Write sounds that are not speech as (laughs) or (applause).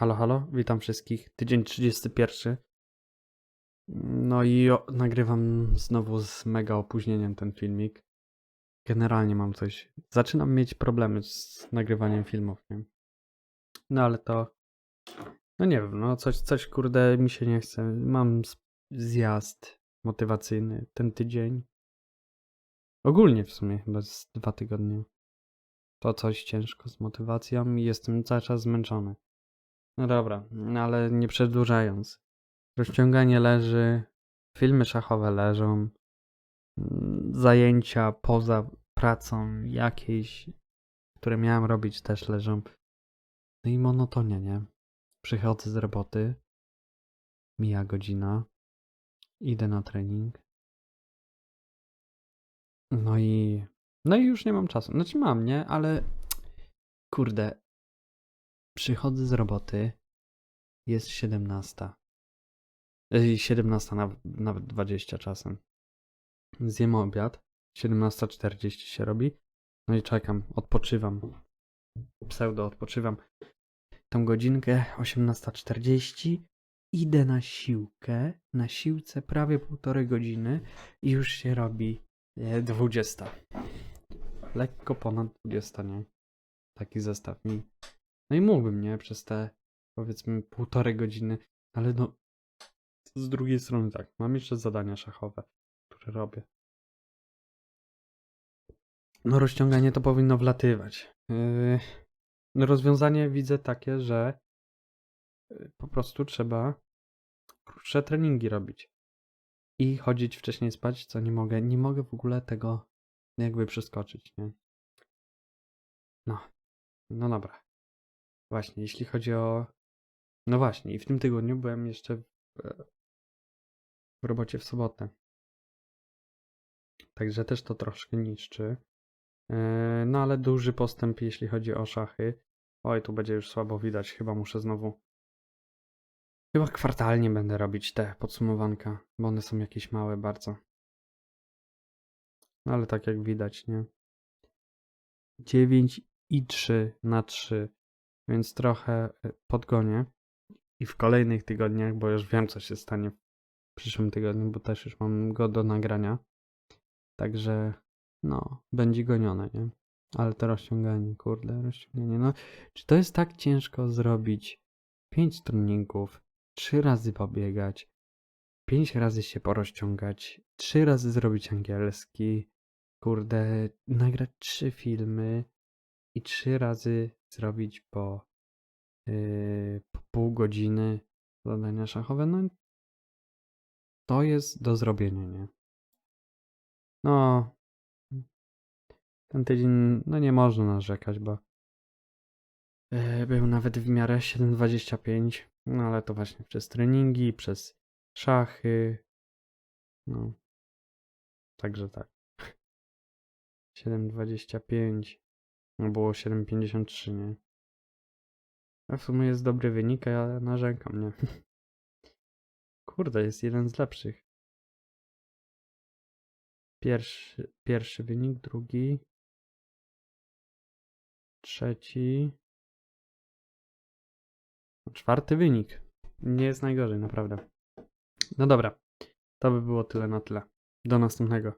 Halo, halo, witam wszystkich. Tydzień 31. No i o, nagrywam znowu z mega opóźnieniem ten filmik. Generalnie mam coś. Zaczynam mieć problemy z nagrywaniem filmów, nie? No ale to. No nie wiem, no coś, coś kurde mi się nie chce. Mam zjazd motywacyjny ten tydzień. Ogólnie w sumie chyba z dwa tygodnie. To coś ciężko z motywacją i jestem cały czas zmęczony. No dobra, no ale nie przedłużając. Rozciąganie leży, filmy szachowe leżą, mm, zajęcia poza pracą jakieś, które miałem robić też leżą. No i monotonia, nie? Przychodzę z roboty, mija godzina, idę na trening. No i, no i już nie mam czasu. Znaczy mam, nie? Ale kurde, przychodzę z roboty, jest 17. Ej, 17, nawet, nawet 20 czasem. Zjem obiad, 17.40 się robi, no i czekam, odpoczywam. Pseudo odpoczywam. Tą godzinkę, 18.40, idę na siłkę, na siłce prawie półtorej godziny i już się robi e, 20. Lekko ponad 20, nie? Taki zestaw mi no i mógłbym, nie? Przez te powiedzmy półtorej godziny, ale no z drugiej strony tak, mam jeszcze zadania szachowe, które robię. No rozciąganie to powinno wlatywać. Yy, rozwiązanie widzę takie, że yy, po prostu trzeba krótsze treningi robić i chodzić wcześniej spać, co nie mogę. Nie mogę w ogóle tego jakby przeskoczyć, nie? No, no dobra. Właśnie, jeśli chodzi o. No właśnie, i w tym tygodniu byłem jeszcze w, w robocie w sobotę. Także też to troszkę niszczy. Yy, No ale duży postęp, jeśli chodzi o szachy. Oj, tu będzie już słabo widać, chyba muszę znowu. Chyba kwartalnie będę robić te podsumowanka, bo one są jakieś małe bardzo. No ale tak jak widać, nie? 9 i 3 na 3 więc trochę e, podgonię. I w kolejnych tygodniach, bo już wiem, co się stanie w przyszłym tygodniu, bo też już mam go do nagrania. Także, no, będzie gonione, nie? Ale to rozciąganie, kurde, rozciąganie. No, czy to jest tak ciężko zrobić 5 treningów, 3 razy pobiegać, 5 razy się porozciągać, 3 razy zrobić angielski, kurde, nagrać 3 filmy i 3 razy zrobić po, yy, po pół godziny zadania szachowe, no to jest do zrobienia, nie? No, ten tydzień, no nie można narzekać, bo yy, był nawet w miarę 7,25, no ale to właśnie przez treningi, przez szachy, no, także tak. (laughs) 7,25 no było 7,53, nie? A w sumie jest dobry wynik, a ja narzekam, nie? (laughs) Kurde, jest jeden z lepszych. Pierwszy, pierwszy wynik, drugi, trzeci, czwarty wynik. Nie jest najgorzej, naprawdę. No dobra, to by było tyle na tyle. Do następnego.